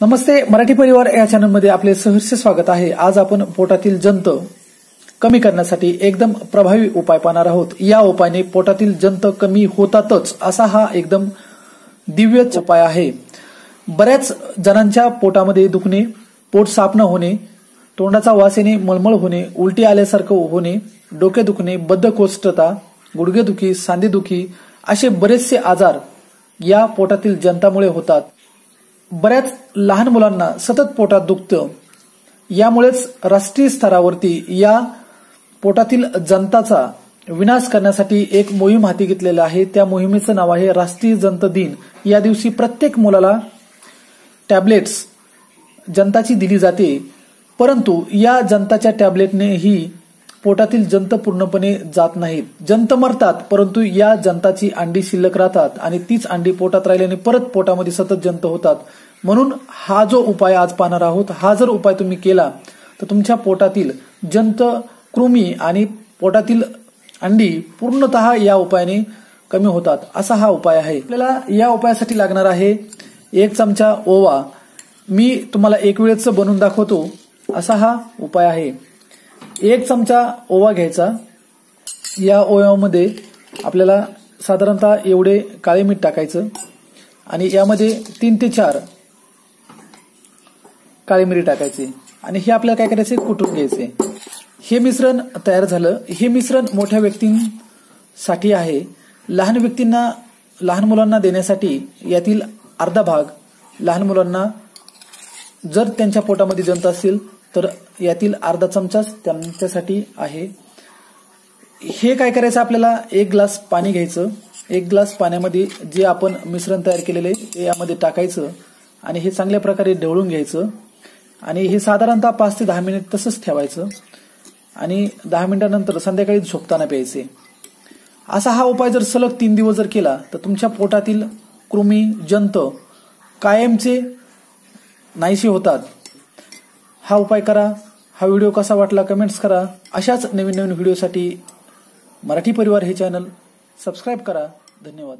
नमस्ते मराठी परिवार या चॅनलमध्ये आपले सहर्ष स्वागत आहे. आज आपण पोटातील जंत कमी करण्यासाठी एकदम प्रभावी उपाय पाहणार आहोत. या उपायाने पोटातील जंत कमी होतातच असा हा एकदम दिव्यच उपाय आहे. बऱ्याच जणांच्या पोटामध्ये दुखणे पोट सापणं होणे तोंडाचा वास येणे मळमळ होणे उलटी आल्यासारखं होणे डोके दुखणे बद्धकोष्ठता गुडघेदुखी सांधेदुखी असे बरेचसे आजार या पोटातील जंतामुळे होतात. बऱ्याच लहान मुलांना सतत पोटात दुखतं. यामुळेच राष्ट्रीय स्तरावरती या पोटातील जंताचा विनाश करण्यासाठी एक मोहीम हाती घेतलेली आहे. त्या मोहिमेचं नाव आहे राष्ट्रीय जंत दिन. या दिवशी प्रत्येक मुलाला टॅबलेट्स जंताची दिली जाते. परंतु या जंताच्या टॅबलेटनेही पोटातील जंत पूर्णपणे जात नाहीत. जंत मरतात परंतु या जंताची अंडी शिल्लक राहतात आणि तीच अंडी पोटात राहिल्याने परत पोटामध्ये सतत जंत होतात. म्हणून हा जो उपाय आज पाहणार आहोत हा जर उपाय तुम्ही केला तर तुमच्या पोटातील जंत कृमी आणि पोटातील अंडी पूर्णतः या उपायाने कमी होतात. असा हा उपाय आहे. आपल्याला या उपायासाठी लागणार आहे एक चमचा ओवा. मी तुम्हाला एक वेळेच बनवून दाखवतो. असा हा उपाय आहे. एक चमचा ओवा घ्यायचा. या ओव्यामध्ये आपल्याला साधारणतः एवढे काळे मीठ टाकायचं. आणि यामध्ये तीन ते चार काळी मिरी टाकायची. आणि हे आपल्याला काय करायचे? कुटून घ्यायचे. हे मिश्रण तयार झालं. हे मिश्रण मोठ्या व्यक्तींसाठी आहे. लहान व्यक्तींना लहान मुलांना देण्यासाठी यातील अर्धा भाग लहान मुलांना जर त्यांच्या पोटामध्ये जंत असेल तर यातील अर्धा चमचाच त्यांच्यासाठी आहे. हे काय करायचं आपल्याला? एक ग्लास पाणी घ्यायचं. एक ग्लास पाण्यामध्ये जे आपण मिश्रण तयार केलेले ते यामध्ये टाकायचं आणि हे चांगल्या प्रकारे ढवळून घ्यायचं. आणि हे साधारणतः पाच ते दहा मिनिट तसंच ठेवायचं. आणि दहा मिनिटानंतर संध्याकाळी झोपताना प्यायचे. असा हा उपाय जर सलग तीन दिवस जर केला तर तुमच्या पोटातील कृमी जंत कायमचे नाहीसे होतात. हा उपाय करा हा व्हिडिओ कसा वाटला कमेंट्स करा. अशाच नवीन नवीन व्हिडिओसाठी मराठी परिवार हे चॅनल सबस्क्राईब करा. धन्यवाद.